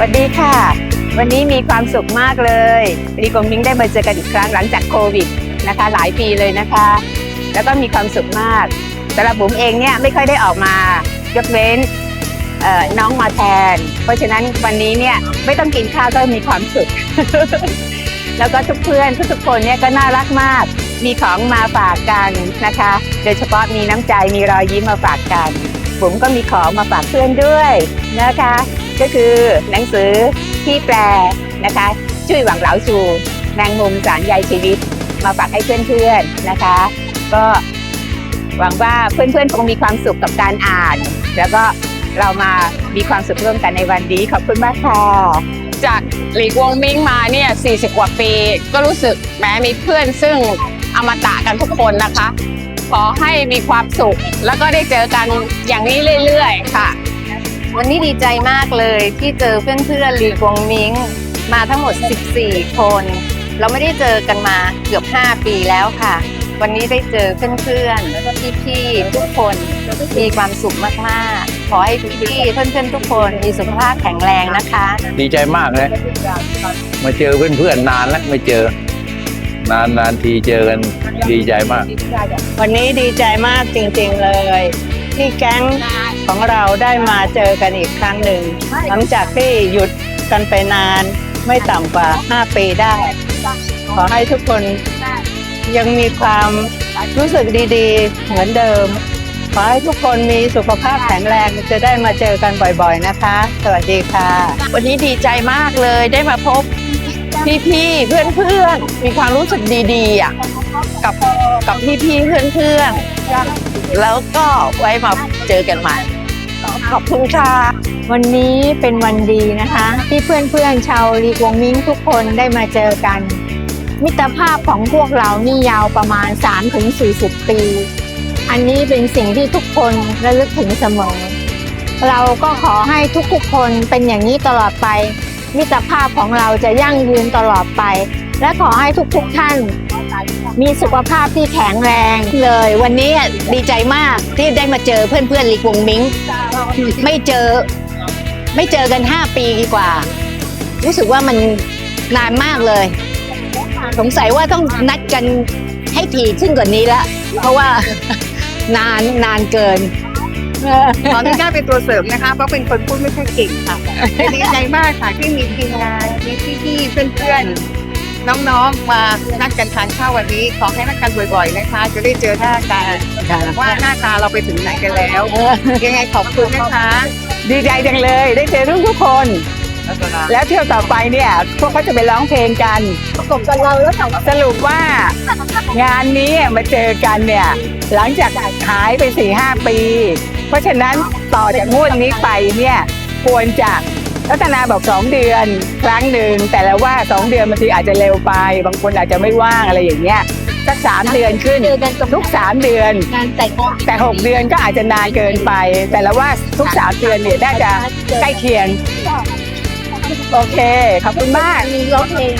สวัสดีค่ะ วันนี้มีความสุขมากเลยรีกงมิ้งได้มาเจอกันอีกครั้งหลังจากโควิดนะคะ หลายปีเลยนะคะ แล้วก็มีความสุขมากสำหรับบุ๋มเองเนี่ยไม่ค่อยได้ออกมายกเว้นเอ่อน้องมาแทน เพราะฉะนั้นวันนี้เนี่ยไม่ต้องกินข้าวก็มีความสุข แล้วก็ทุกเพื่อนทุกๆคนเนี่ยก็น่ารักมาก มีของมาฝากกันนะคะ โดยเฉพาะมีน้ำใจมีรอยยิ้มมาฝากกัน ผมก็มีของมาฝากเพื่อนด้วยนะคะ ก็คือหนังสือที่แปลนะคะช่วยหวังเหลาชูแมงมุมสารใยชีวิต มาฝากให้เพื่อนๆนะคะ ก็หวังว่าเพื่อนๆคงมีความสุขกับการอ่าน แล้วก็เรามามีความสุขร่วมกันในวันนี้ขอบคุณมากค่ะจากหลีกวงมิ้งมาเนี่ย40 กว่าปี ก็รู้สึกแม้มีเพื่อนซึ่งอมตะกันทุกคนนะคะ ขอให้มีความสุข แล้วก็ได้เจอกันอย่างนี้เรื่อย ๆ ค่ะ วันนี้ดีใจมากเลยที่เจอเพื่อนๆลีกวงมิงมาทั้งหมด 14 คน เราไม่ได้เจอกันมาเกือบ 5 ปีแล้วค่ะ วันนี้ได้เจอเพื่อนๆแล้วก็พี่ๆทุกคนมีความสุขมากๆ ขอให้พี่ๆเพื่อนๆทุกคนมีสุขภาพแข็งแรงนะคะ ดีใจมากเลยมาเจอเพื่อนๆนานแล้วไม่เจอนานนานทีเจอกันดีใจมาก วันนี้ดีใจมากจริงๆเลย ที่แก๊งของเราได้มาเจอกันอีกครั้งหนึ่ง หลังจากที่หยุดกันไปนานไม่ต่ำกว่า 5 ปีได้ ขอให้ทุกคนยังมีความรู้สึกดีๆ เหมือนเดิม ขอให้ทุกคนมีสุขภาพแข็งแรงจะได้มาเจอกันบ่อยๆนะคะ สวัสดีค่ะ วันนี้ดีใจมากเลยได้มาพบพี่ๆเพื่อนๆมีความรู้สึกดีๆอะ กับกับพี่ๆเพื่อนๆ แล้วก็ไว้มาเจอกันใหม่ขอบคุณค่ะ วันนี้เป็นวันดีนะคะ ที่เพื่อนๆชาวลีกวงมิ้งทุกคนได้มาเจอกัน มิตรภาพของพวกเรานี่ยาวประมาณ 3-40 ปี อันนี้เป็นสิ่งที่ทุกคนระลึกถึงเสมอ เราก็ขอให้ทุกๆคนเป็นอย่างนี้ตลอดไป มิตรภาพของเราจะยั่งยืนตลอดไป และขอให้ทุกๆท่าน มีสุขภาพที่แข็งแรงเลย วันนี้ดีใจมากที่ได้มาเจอเพื่อนๆลีกวงมิงไม่เจอ ไม่เจอกัน 5 ปีกว่า รู้สึกว่ามันนานมากเลย สงสัยว่าต้องนัดกันให้ถี่ขึ้นกว่านี้ละเพราะว่านานนานเกินขออนุญาตเป็นตัวเสริมนะคะ เพราะเป็นคนพูดไม่ค่อยเก่งค่ะแต่ดีใจมากค่ะที่มีทีมงานมีพี่ๆเพื่อนๆ น้องๆมานัดกันทานข้าววันนี้ ขอให้นัดกันบ่อยๆนะคะ จะได้เจอหน้ากันว่าหน้าตาเราไปถึงไหนกันแล้วยังไงขอบคุณนะคะ ดีใจจังเลยได้เจอทุกทุกๆคน แล้วเที่ยวต่อไปเนี่ยพวกเขาจะไปร้องเพลงกันประกบกันเราแล้วสรุปว่างานนี้มาเจอกันเนี่ยหลังจากหายไปสี่ห้าปี เพราะฉะนั้นต่อจากงวดนี้ไปเนี่ยควรจะ รัตนาบอกสองเดือนครั้งหนึ่งแต่ละว่าสองเดือนบางทีอาจจะเร็วไป บางคนอาจจะไม่ว่างอะไรอย่างเงี้ยสักสามเดือนขึ้นทุกสามเดือนแต่หกเดือนก็อาจจะนานเกินไป แต่ละว่าทุกสามเดือนเนี่ยน่าจะใกล้เคียง โอเค ขอบคุณมากมีร้องเพลง